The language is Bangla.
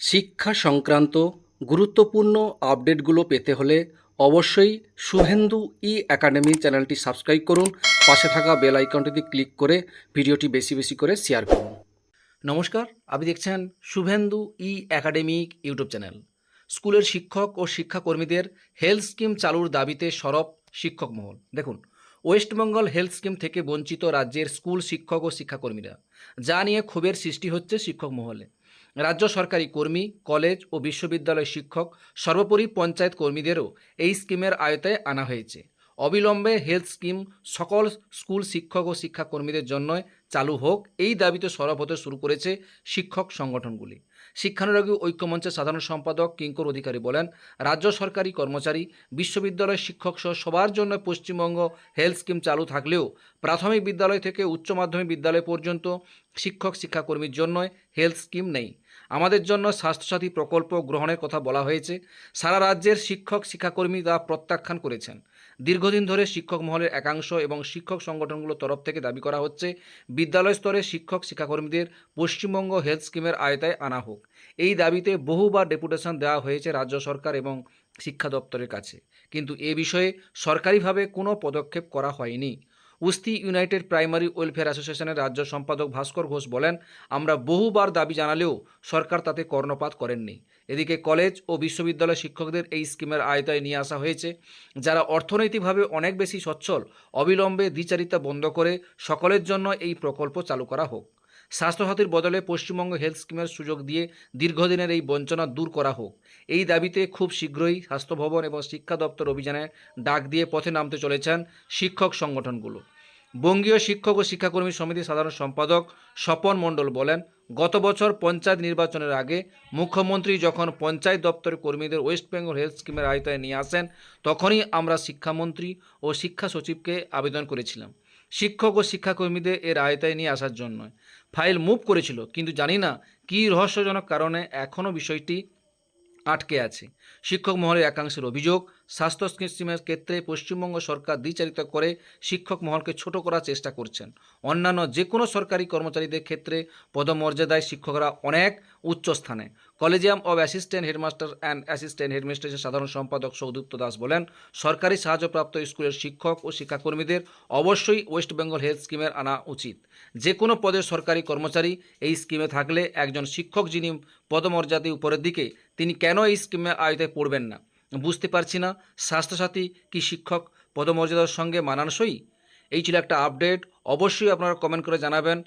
শিক্ষা সংক্রান্ত গুরুত্বপূর্ণ আপডেটগুলো পেতে হলে অবশ্যই শুভেন্দু ই একাডেমি চ্যানেলটি সাবস্ক্রাইব করুন। পাশে থাকা বেল আইকনটিতে ক্লিক করে ভিডিওটি বেশি বেশি করে শেয়ার করুন। নমস্কার, আপনি দেখছেন Shubhendu E academic YouTube channel. স্কুলের শিক্ষক ও শিক্ষাকর্মীদের হেলথ স্কিম চালুর দাবিতে সরব শিক্ষক মহল। দেখুন ওয়েস্টবেঙ্গল হেলথ স্কিম থেকে বঞ্চিত রাজ্যের স্কুল শিক্ষক ও শিক্ষাকর্মীরা। যা নিয়ে ক্ষোভের সৃষ্টি হচ্ছে শিক্ষক মহলে। রাজ্য সরকারি কর্মী, কলেজ ও বিশ্ববিদ্যালয় শিক্ষক, সর্বোপরি পঞ্চায়েত কর্মীদেরও এই স্কিমের আয়তায় আনা হয়েছে। অবিলম্বে হেলথ স্কিম সকল স্কুল শিক্ষক ও শিক্ষাকর্মীদের জন্য চালু হোক, এই দাবিতে সরব হতে শুরু করেছে শিক্ষক সংগঠনগুলি। শিক্ষানুরাগী ঐক্যমঞ্চের সাধারণ সম্পাদক কিঙ্কর অধিকারী বলেন, রাজ্য সরকারি কর্মচারী বিশ্ববিদ্যালয় শিক্ষক সহ সবার জন্য পশ্চিমবঙ্গ হেলথ স্কিম চালু থাকলেও প্রাথমিক বিদ্যালয় থেকে উচ্চ মাধ্যমিক বিদ্যালয় পর্যন্ত শিক্ষক শিক্ষাকর্মীর জন্য হেলথ স্কিম নেই। আমাদের জন্য স্বাস্থ্যসাথী প্রকল্প গ্রহণের কথা বলা হয়েছে। সারা রাজ্যের শিক্ষক, শিক্ষাকর্মী তা প্রত্যাখ্যান করেছেন। দীর্ঘদিন ধরে শিক্ষক মহলের একাংশ এবং শিক্ষক সংগঠনগুলোর তরফ থেকে দাবি করা হচ্ছে, বিদ্যালয় স্তরে শিক্ষক, শিক্ষাকর্মীদের পশ্চিমবঙ্গ হেলথ স্কিমের আয়তায় আনা হোক। এই দাবিতে বহুবার ডেপুটেশন দেওয়া হয়েছে রাজ্য সরকার এবং শিক্ষা দপ্তরের কাছে। কিন্তু এ বিষয়ে সরকারিভাবে কোনো পদক্ষেপ করা হয়নি। উস্তি ইউনাইটেড প্রাইমারি ওয়েলফেয়ার অ্যাসোসিয়েশনের রাজ্য সম্পাদক ভাস্কর ঘোষ বলেন, আমরা বহুবার দাবি জানালেও সরকার তাতে কর্ণপাত করেননি। এদিকে কলেজ ও বিশ্ববিদ্যালয় শিক্ষকদের এই স্কিমের আয়তায় নিয়ে আসা হয়েছে, যারা অর্থনৈতিকভাবে অনেক বেশি সচ্ছল, অবিলম্বে দ্বিচারিতা বন্ধ করে সকলের জন্য এই প্রকল্প চালু করা হোক। স্বাস্থ্যসাথীর বদলে পশ্চিমবঙ্গ হেলথ স্কিমের সুযোগ দিয়ে দীর্ঘদিনের এই বঞ্চনা দূর করা হোক। এই দাবিতে খুব শীঘ্রই স্বাস্থ্য ভবন এবং শিক্ষা দপ্তর অভিযানে ডাক দিয়ে পথে নামতে চলেছেন শিক্ষক সংগঠনগুলো। বঙ্গীয় শিক্ষক ও শিক্ষাকর্মী সমিতির সাধারণ সম্পাদক স্বপন মণ্ডল বলেন, গত বছর পঞ্চায়েত নির্বাচনের আগে মুখ্যমন্ত্রী যখন পঞ্চায়েত দপ্তরের কর্মীদের ওয়েস্ট বেঙ্গল হেলথ স্কিমের আয়তায় নিয়ে আসেন, তখনই আমরা শিক্ষামন্ত্রী ও শিক্ষা সচিবকে আবেদন করেছিলাম। শিক্ষক ও শিক্ষাকর্মীদের এর আয়তায় নিয়ে আসার জন্য ফাইল মুভ করেছিল, কিন্তু জানি না কী রহস্যজনক কারণে এখনও বিষয়টি আটকে আছে। শিক্ষক মহলের একাংশের অভিযোগ স্বাস্থ্য স্কিমের ক্ষেত্রে পশ্চিমবঙ্গ সরকার দ্বিচারিত করে শিক্ষক মহলকে ছোট করার চেষ্টা করছেন। অন্যান্য যে কোনো সরকারি কর্মচারীদের ক্ষেত্রে পদমর্যাদায় শিক্ষকরা অনেক উচ্চ স্থানে collegium of assistant headmaster and assistant হেডমিস্ট্রেসের সাধারণ সম্পাদক সৌদুপ্ত দাস বলেন, সরকারি সাহায্যপ্রাপ্ত স্কুলের শিক্ষক ও শিক্ষাকর্মীদের অবশ্যই ওয়েস্ট বেঙ্গল হেলথ স্কিমের আনা উচিত। যে কোনো পদের সরকারি কর্মচারী এই স্কিমে থাকলে একজন শিক্ষক যিনি পদমর্যাদায় উপরের দিকে, তিনি কেন এই স্কিমে আয়তায় পড়বেন না? বুঝতে পারছি না, স্বাস্থ্যসাথী কি শিক্ষক পদমর্যাদার সঙ্গে মানানসই? এই ছিল একটা আপডেট, অবশ্যই আপনারা কমেন্ট করে জানাবেন।